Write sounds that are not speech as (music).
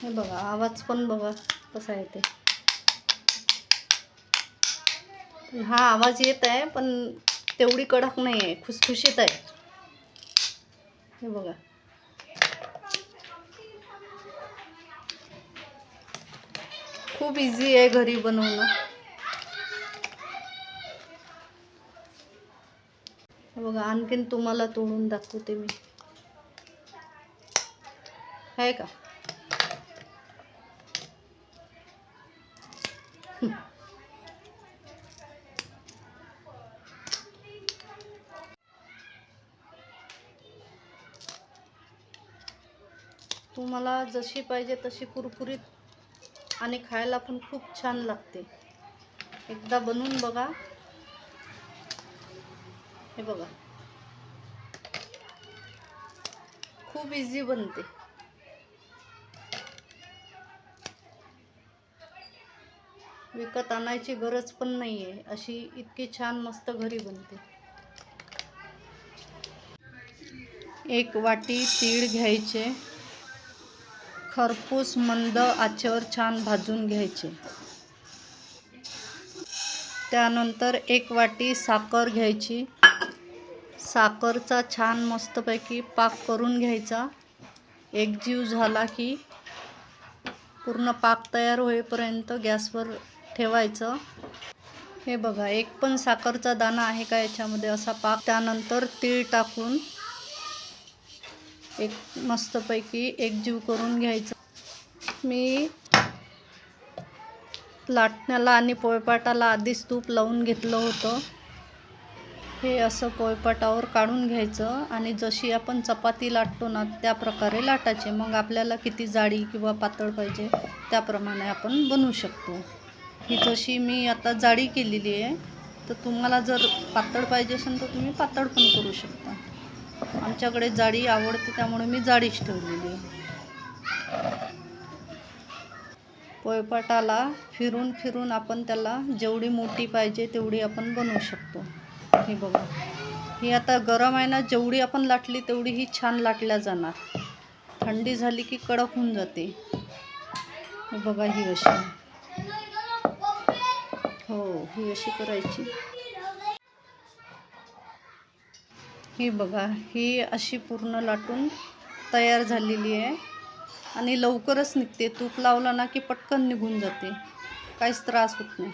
हे बघा आवाज पण बघा कसा येते हा आवाज येत आहे पण तेवढी कडक नाही आहे खुसखुशीत आहे. हे बघा. खूप इझी आहे घरी बनवणं. हे बघा आणखीन तुम्हाला तोडून दाखवते मी. आहे का? (laughs) तुम्हाला जशी पाहिजे तशी कुरकुरीत आणि खायला पण खूप छान लागते. एकदा बनवून बघा. हे बघा. खूप इझी बनते. विकत आणायची गरज पण नाही आहे अशी इतकी छान मस्त घरी बनते. एक वाटी तीळ घ्यायचे. खरपूस मंद आचेवर छान भाजून घ्यायचे. त्यानंतर एक वाटी साखर घ्यायची. साखरचा छान मस्तपैकी पाक करून घ्यायचा. एकजीव झाला की पूर्ण पाक तयार होईपर्यंत गॅसवर ठेवायचं. हे बघा एक पण साखरचा दाणा आहे का याच्यामध्ये असा पाक. त्यानंतर तीळ टाकून एक मस्तपैकी एकजीव करून घ्यायचं. मी लाटण्याला आणि पोळपाटाला आधीच तूप लावून घेतलं होतं. हे असं पोळपाटावर काढून घ्यायचं आणि जशी आपण चपाती लाटतो ना त्या प्रकारे लाटायचे. मग आपल्याला किती जाडी किंवा पातळ पाहिजे त्याप्रमाणे आपण बनवू शकतो. ही जशी मी आता जाडी केलेली आहे तर तुम्हाला जर पातळ पाहिजे असेल तर तुम्ही पातळ पण करू शकता. आमच्याकडे जाडी आवडते त्यामुळे मी जाडीच ठेवलेली आहे. पोळपाटाला फिरून फिरून आपण त्याला जेवढी मोठी पाहिजे तेवढी आपण बनवू शकतो. ही बघा. ही आता गरम आहे ना जेवढी आपण लाटली तेवढी ही छान लाटल्या जाणार. थंडी झाली की कडक होऊन जाते. बघा ही अशी. हो ही अशी करायची. ही बघा ही अशी पूर्ण लाटून तयार झालेली आहे. आणि लवकरच निघते. तूप लावलं ना की पटकन निघून जाते. काहीच त्रास होत नाही.